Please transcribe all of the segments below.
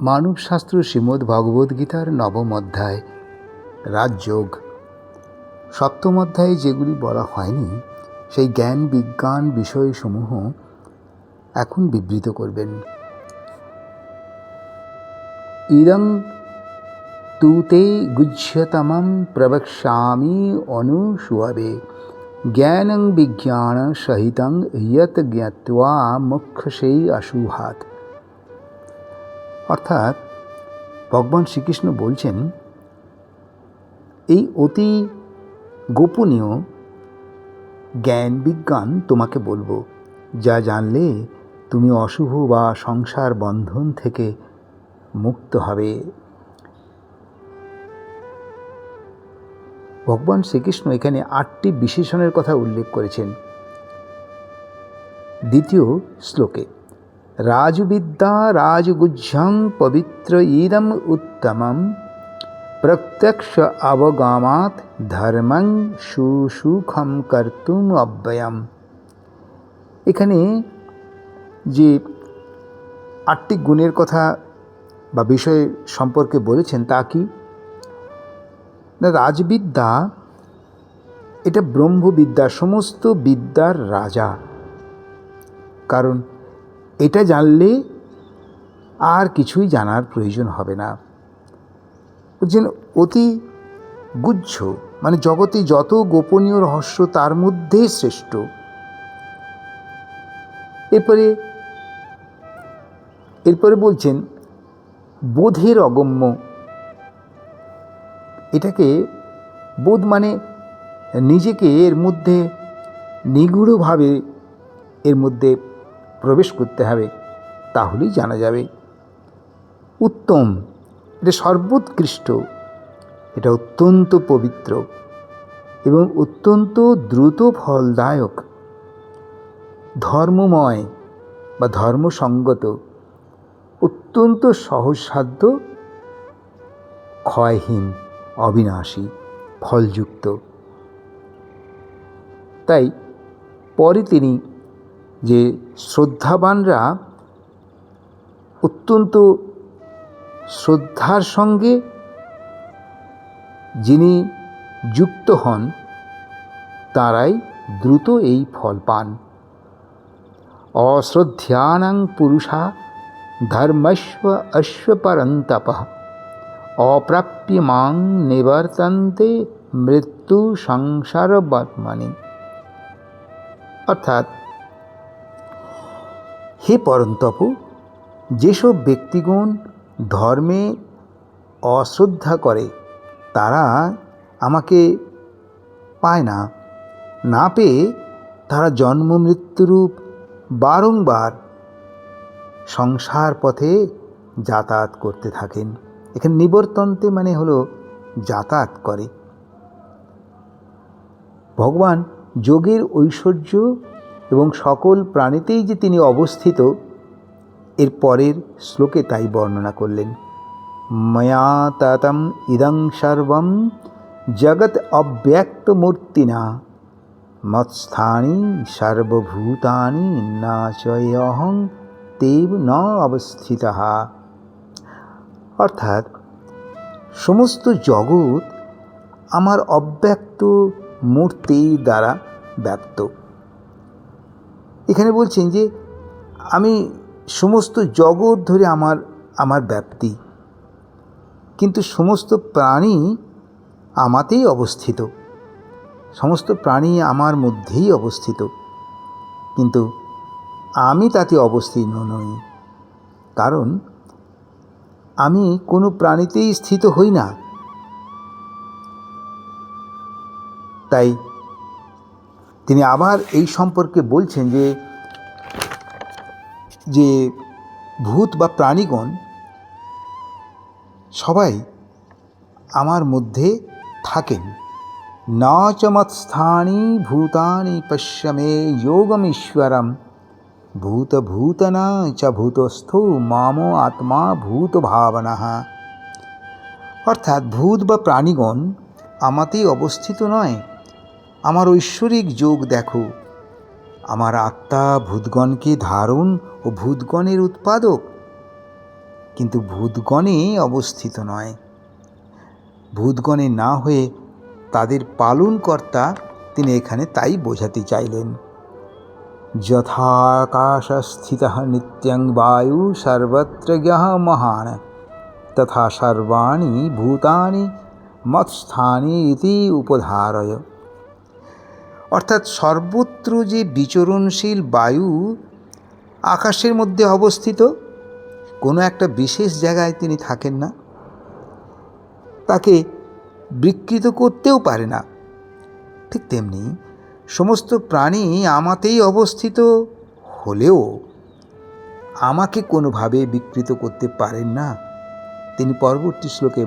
মানবশাস্ত্র শ্রীমদ্ ভগবদ্গীতার নবম অধ্যায়, রাজযোগ। সপ্তম অধ্যায়ে যেগুলি বলা হয়নি, সেই জ্ঞান, বিজ্ঞান বিষয়সমূহ এখন বিবৃত করবেন। ইদং তুতে গুহ্যতমম প্রবক্ষ্যামি অনুসুয়াবে জ্ঞানং বিজ্ঞান সহিতং ইয়ত জ্ঞাত্বা মুখ্যসেই অসুহাত। অর্থাৎ ভগবান শ্রীকৃষ্ণ বলছেন, এই অতি গোপনীয় জ্ঞান বিজ্ঞান তোমাকে বলব, যা জানলে তুমি অশুভ বা সংসার বন্ধন থেকে মুক্ত হবে। ভগবান শ্রীকৃষ্ণ এখানে আটটি বিশেষণের কথা উল্লেখ করেছেন। দ্বিতীয় শ্লোকে রাজবিদ্যা রাজগুহ্যং পবিত্র ইদম উত্তমম প্রত্যক্ষ অবগামাত ধর্মং সুসুখম কর্তুম অব্যয়ম এখানে যে আটটি গুণের কথা বা বিষয় সম্পর্কে বলেছেন তা কি? না, রাজবিদ্যা, এটা ব্রহ্মবিদ্যা, সমস্ত বিদ্যার রাজা। কারণ এটা জানলে আর কিছুই জানার প্রয়োজন হবে না। বলছেন অতি গুচ্ছ মানে জগতে যত গোপনীয় রহস্য তার মধ্যে শ্রেষ্ঠ। এরপরে এরপরে বলছেন, বোধের অগম্য। এটাকে বোধ মানে নিজেকে এর মধ্যে নিগুড়ভাবে, এর মধ্যে প্রবেশ করতে হবে, তাহলেই জানা যাবে। উত্তম, এটা সর্বোৎকৃষ্ট, এটা অত্যন্ত পবিত্র এবং অত্যন্ত দ্রুত ফলদায়ক। ধর্মময় বা ধর্মসঙ্গত, অত্যন্ত সহজসাধ্য, ক্ষয়হীন, অবিনাশী, ফলযুক্ত। তাই পরে তিনি যে শ্রদ্ধাবানরা অত্যন্ত শ্রদ্ধার সঙ্গে যিনি যুক্ত হন, তারাই দ্রুত এই ফল পান। অশ্রদ্ধানাং পুরুষা ধর্মস্ব অশ্বপরন্তপ। অপ্রাপ্য মাং নিবর্তন্তে মৃত্যু সংসার বর্মানি অর্থাৎ হে পরন্তপ যেসব ব্যক্তিগণ ধর্মে অশ্রদ্ধা করে, তারা আমাকে পায় না। না পেয়ে তারা জন্ম মৃত্যুরূপ বারংবার সংসার পথে যাতায়াত করতে থাকেন। এখানে নিবর্তন্তে মানে হলো যাতায়াত করে। ভগবান যোগের ঐশ্বর্য এবং সকল প্রাণীতেই যে তিনি অবস্থিত, এর পরের শ্লোকে তাই বর্ণনা করলেন, ময়া তাতম ইদং সর্বম জগৎ অব্যক্ত মূর্তিনা, মৎস্থানি সর্বভূতানি না চয়হং তেব ন অবস্থিত। অর্থাৎ সমস্ত জগৎ আমার অব্যক্ত মূর্তির দ্বারা ব্যক্ত। এখানে বলছেন যে আমি সমস্ত জগৎ ধরে আমার আমার ব্যাপ্তি। কিন্তু সমস্ত প্রাণী আমাতেই অবস্থিত। সমস্ত প্রাণী আমার মধ্যেই অবস্থিত। কিন্তু আমি তাতে অবস্থিত নই। কারণ আমি কোনো প্রাণীতেই স্থিত হই না। তাই তিনি আবার এই সম্পর্কে বলছেন যে যে ভূত বা প্রাণীগণ সবাই আমার মধ্যে থাকেন। না চমৎস্থানি ভূতানি পশ্যমে যোগমীশ্বরম। ভূতভূতনা চ ভূতস্থ মাম আত্মা ভূত ভাবনা। অর্থাৎ ভূত বা প্রাণীগণ আমাতেই অবস্থিত নয় আমার ঐশ্বরিক যোগ দেখো। আমার আত্মা ভূতগণকে ধারণ ও ভূতগণের উৎপাদক। কিন্তু ভূতগণে অবস্থিত নয়। ভূতগণে না হয়ে তাদের পালনকর্তা তিনি এখানে তাই বোঝাতে চাইলেন। যথাকাশস্থিত নিত্যং বায়ু সর্বত্র মহান। তথা সর্বাণি ভূতানি মৎস্থানি ইতি উপধারয়। অর্থাৎ সর্বত্র যে বিচরণশীল বায়ু আকাশের মধ্যে অবস্থিত, কোনো একটা বিশেষ জায়গায় তিনি থাকেন না। তাকে বিকৃত করতেও পারে না। ঠিক তেমনি সমস্ত প্রাণী আমাতেই অবস্থিত হলেও আমাকে কোনোভাবে বিকৃত করতে পারেন না, তিনি পরবর্তী শ্লোকে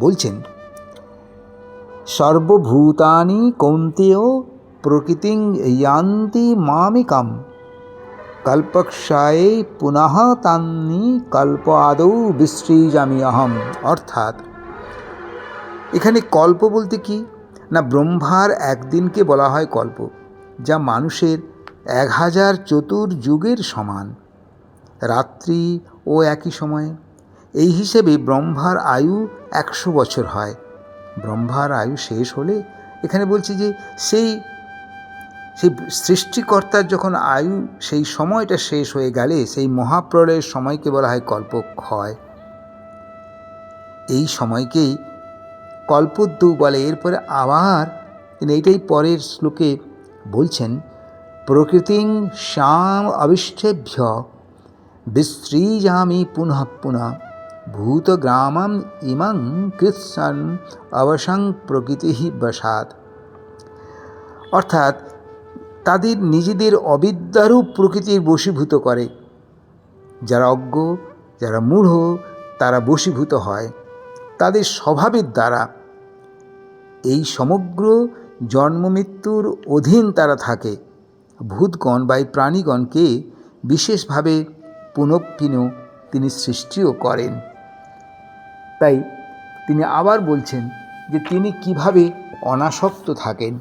বলছেন। সর্বভূতানি কৌন্তেয় প্রকৃতিং ইয়ান্তি মামিকাম। কল্পক্ষায়ে পুনঃ তান্নি কল্প আদৌ বিসৃজামি অহম। অর্থাৎ, এখানে কল্প বলতে কি? না, ব্রহ্মার একদিনকে বলা হয় কল্প, যা মানুষের এক হাজার চতুর যুগের সমান। রাত্রি ও একই সময়ে, এই হিসেবে ব্রহ্মার আয়ু একশো বছর হয়। ব্রহ্মার আয়ু শেষ হলে এখানে বলছি যে সেই সেই সৃষ্টিকর্তার যখন আয়ু সেই সময়টা শেষ হয়ে গেলে সেই মহাপ্রলয়ের সময়কে বলা হয় কল্পক্ষয়। এই সময়কেই কল্পদ্যু বলে। এরপরে আবার তিনি এইটাই পরের শ্লোকে বলছেন, প্রকৃতিং শ্যাম অবিষ্টেভ্য বিসৃজামি পুনঃ পুনঃ। ভূতগ্রামম ইমং কৃৎসন অবসং প্রকৃতি বসাত অর্থাৎ তাদের নিজেদের অবিদ্যারূপ প্রকৃতির বশীভূত করে। যারা অজ্ঞ, যারা মূঢ়, তারা বশীভূত হয়। তাদের স্বভাবের দ্বারা। এই সমগ্র জন্মমৃত্যুর অধীন তারা থাকে। ভূতগণ বা এই প্রাণীগণকে বিশেষভাবে পুনঃপিন তিনি সৃষ্টিও করেন। তাই তিনি আবার বলছেন যে তিনি কীভাবে অনাসক্ত থাকেন।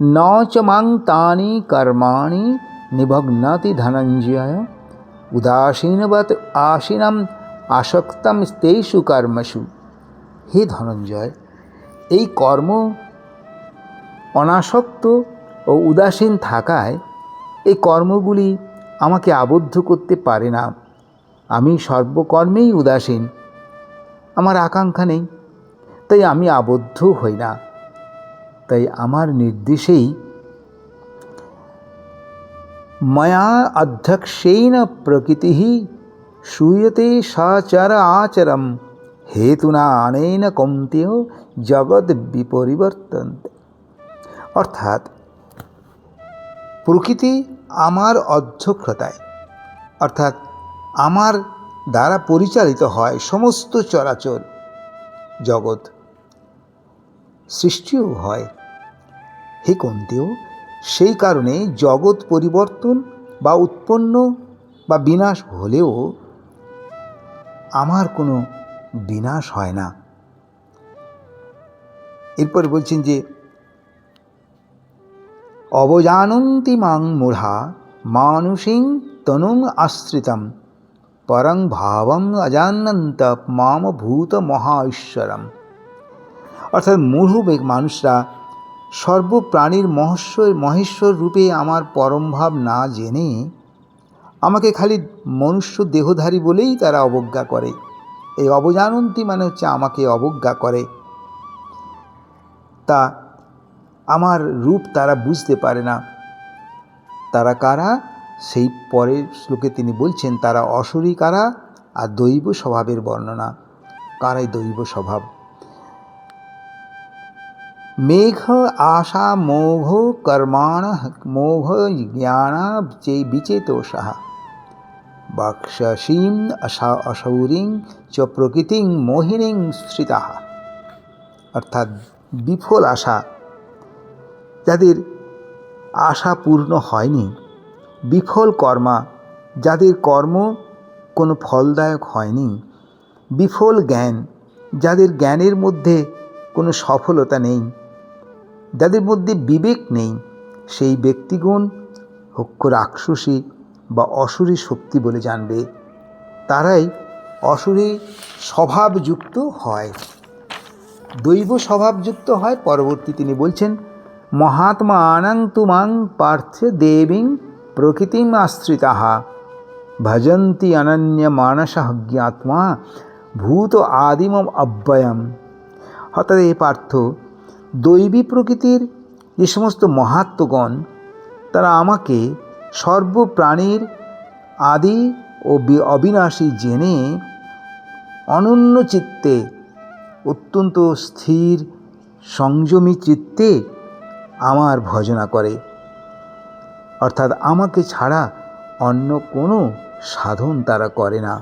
ন চ মাং তানি কর্মাণি নিভগ্নাতি ধনঞ্জয় উদাসীনবৎ আসীনম আসক্তম তেষু কর্মসু। হে ধনঞ্জয়, এই কর্ম অনাসক্ত ও উদাসীন থাকায় এই কর্মগুলি আমাকে আবদ্ধ করতে পারে না। আমি সর্বকর্মেই উদাসীন। আমার আকাঙ্ক্ষা নেই। তাই আমি আবদ্ধ হই না। তাই আমার নির্দেশেই ময়া অধ্যক্ষেন প্রকৃতি শ্রূয়তে সচর আচরম। হেতুনা আনেন কৌন্তেয় জগৎ বিপরিবর্তন অর্থাৎ প্রকৃতি আমার অধ্যক্ষতায়। অর্থাৎ আমার দ্বারা পরিচালিত হয় সমস্ত চরাচর জগৎ। সৃষ্টিও হয়। হে কন্তেও, সেই কারণে জগৎ পরিবর্তন বা উৎপন্ন বা বিনাশ হলেও আমার কোনো বিনাশ হয় না। এরপর বলছেন যে, অবজানন্তি মাং মূঢ়া, মানুষিং তনুং আশ্রিতম। পরং ভাবম অজানন্ত মাম ভূত মহা ঈশ্বরম অর্থাৎ মূঢ় মানুষরা সর্বপ্রাণীর মহস্বর মহেশ্বর রূপে আমার পরমভাব না জেনে আমাকে খালি মনুষ্য দেহধারী বলেই তারা অবজ্ঞা করে এই অবজানন্তি মানে হচ্ছে আমাকে অবজ্ঞা করে তা আমার রূপ তারা বুঝতে পারে না তারা কারা সেই পরের শ্লোকে তিনি বলছেন, তারা অসুরী কারা আর দৈব স্বভাবের বর্ণনা? কারাই দৈব স্বভাব? মেঘ আশা মোঘ কর্মাণ মোঘ জ্ঞান চে বিচেতোষা বক্ষসীম অসা অসৌরিং চ প্রকৃতিং মোহিনীং শ্রিতা অর্থাৎ বিফল আশা। যাদের আশা পূর্ণ হয়নি বিফল কর্মা, যাদের কর্ম কোনো ফলদায়ক হয়নি। বিফল জ্ঞান, যাদের জ্ঞানের মধ্যে কোনো সফলতা নেই। যাদের মধ্যে বিবেক নেই, সেই ব্যক্তিগণ হক্ষ রাক্ষসী বা অসুরী শক্তি বলে জানবে। তারাই অসুরী স্বভাবযুক্ত হয়। দৈব স্বভাবযুক্ত হয়। পরবর্তী তিনি বলছেন, মহাত্মানাং তুমাং পার্থে দেবীং প্রকৃতিম আশ্রিতাহা ভজন্তি অনন্য মানস জ্ঞাত্মা ভূত আদিম অব্যয়ম। অর্থাৎ এই পার্থ দৈবী প্রকৃতির যে সমস্ত মহাত্মগণ, তারা আমাকে সর্বপ্রাণীর আদি ও অবিনাশী জেনে অনন্য চিত্তে, অত্যন্ত স্থির, সংযমী চিত্তে আমার ভজনা করে। অর্থাৎ আমাকে ছাড়া অন্য কোনো সাধন তারা করে না।